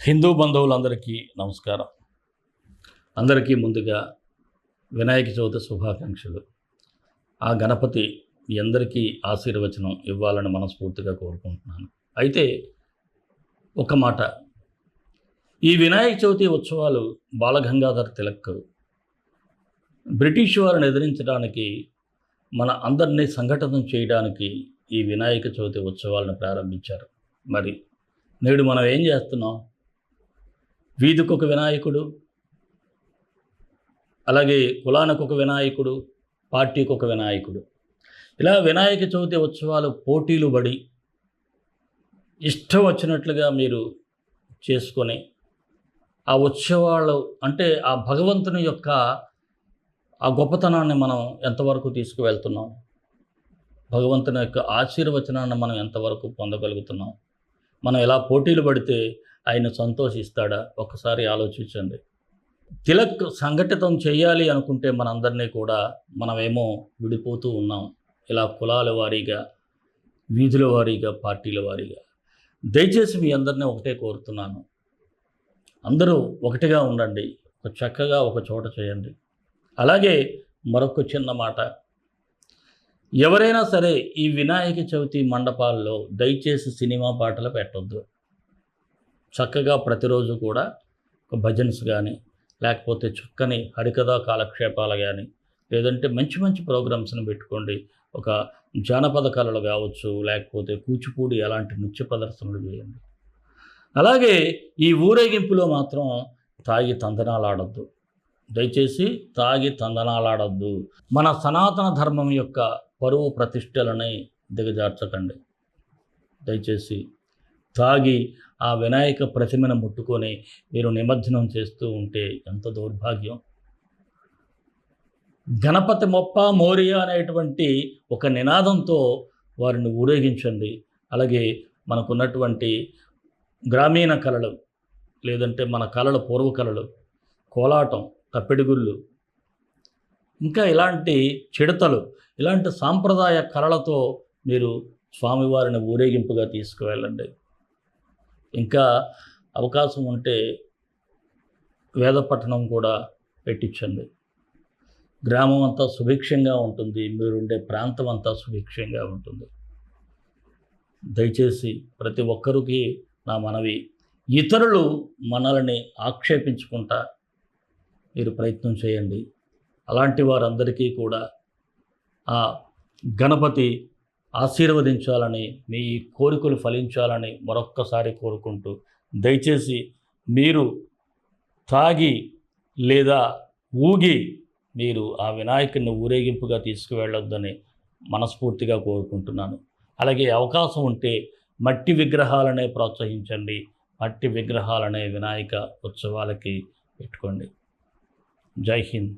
హిందూ బంధువులందరికీ నమస్కారం. అందరికీ ముందుగా వినాయక చవితి శుభాకాంక్షలు. ఆ గణపతి మీ అందరికీ ఆశీర్వచనం ఇవ్వాలని మనస్ఫూర్తిగా కోరుకుంటున్నాను. అయితే ఒక మాట. ఈ వినాయక చవితి ఉత్సవాలు బాలగంగాధర్ తిలక్ బ్రిటిష్ వారిని ఎదిరించడానికి మన అందరినీ సంఘటన చేయడానికి ఈ వినాయక చవితి ఉత్సవాలను ప్రారంభించారు. మరి నేడు మనం ఏం చేస్తున్నాం? వీధికి ఒక వినాయకుడు అలాగే కులానికి ఒక వినాయకుడు పార్టీకి ఒక వినాయకుడు. ఇలా వినాయక చవితి ఉత్సవాలు పోటీలు పడి ఇష్టం వచ్చినట్లుగా మీరు చేసుకొని ఆ ఉత్సవాలు అంటే ఆ భగవంతుని యొక్క ఆ గొప్పతనాన్ని మనం ఎంతవరకు తీసుకువెళ్తున్నాం? భగవంతుని యొక్క ఆశీర్వచనాన్ని మనం ఎంతవరకు పొందగలుగుతున్నాం? మనం ఎలా పోటీలు పడితే ఆయన సంతోషిస్తాడా? ఒకసారి ఆలోచించండి. తిలక్ సంఘటితం చేయాలి అనుకుంటే మనందరినీ కూడా మనమేమో విడిపోతూ ఉన్నాం. ఇలా కులాల వారీగా వీధుల వారీగా పార్టీల వారీగా. దయచేసి మీ అందరినీ ఒకటే కోరుతున్నాను. అందరూ ఒకటిగా ఉండండి. ఒక చక్కగా ఒక చోట చేయండి. అలాగే మరొక చిన్న మాట. ఎవరైనా సరే ఈ వినాయక చవితి మండపాల్లో దయచేసి సినిమా పాటలు పెట్టొద్దు. చక్కగా ప్రతిరోజు కూడా ఒక భజన్స్ కానీ లేకపోతే చక్కని హరికథా కాలక్షేపాలు కానీ లేదంటే మంచి మంచి ప్రోగ్రామ్స్ని పెట్టుకోండి. ఒక జానపద కళలు కావచ్చు లేకపోతే కూచిపూడి అలాంటి నృత్య ప్రదర్శనలు చేయండి. అలాగే ఈ ఊరేగింపులో మాత్రం తాగి తందనాలు ఆడొద్దు దయచేసి తాగి తందనాలాడొద్దు. మన సనాతన ధర్మం యొక్క పరువు ప్రతిష్టలని దిగజార్చకండి. దయచేసి తాగి ఆ వినాయక ప్రతిమను ముట్టుకొని మీరు నిమజ్జనం చేస్తూ ఉంటే ఎంత దౌర్భాగ్యం. గణపతి మొప్ప మోరియా అనేటువంటి ఒక నినాదంతో వారిని ఊరేగించండి. అలాగే మనకున్నటువంటి గ్రామీణ కళలు లేదంటే మన కళలు పూర్వ కళలు కోలాటం తప్పిడిగుళ్ళు ఇంకా ఇలాంటి చిడతలు ఇలాంటి సాంప్రదాయ కళలతో మీరు స్వామివారిని ఊరేగింపుగా తీసుకువెళ్ళండి. ఇంకా అవకాశం ఉంటే వేద పట్టణం కూడా పెట్టించండి. గ్రామం అంతా సుభిక్షంగా ఉంటుంది. మీరుండే ప్రాంతం అంతా సుభిక్షంగా ఉంటుంది. దయచేసి ప్రతి ఒక్కరికి నా మనవి. ఇతరులు మనల్ని ఆక్షేపించుకుంటా మీరు ప్రయత్నం చేయండి. అలాంటి వారందరికీ కూడా ఆ గణపతి ఆశీర్వదించాలని మీ కోరికలు ఫలించాలని మరొక్కసారి కోరుకుంటూ దయచేసి మీరు తాగి లేదా ఊగి మీరు ఆ వినాయకుడిని ఊరేగింపుగా తీసుకువెళ్ళొద్దని మనస్ఫూర్తిగా కోరుకుంటున్నాను. అలాగే అవకాశం ఉంటే మట్టి విగ్రహాలనే ప్రోత్సహించండి. మట్టి విగ్రహాలనే వినాయక ఉత్సవాలకి పెట్టుకోండి. జై హింద్.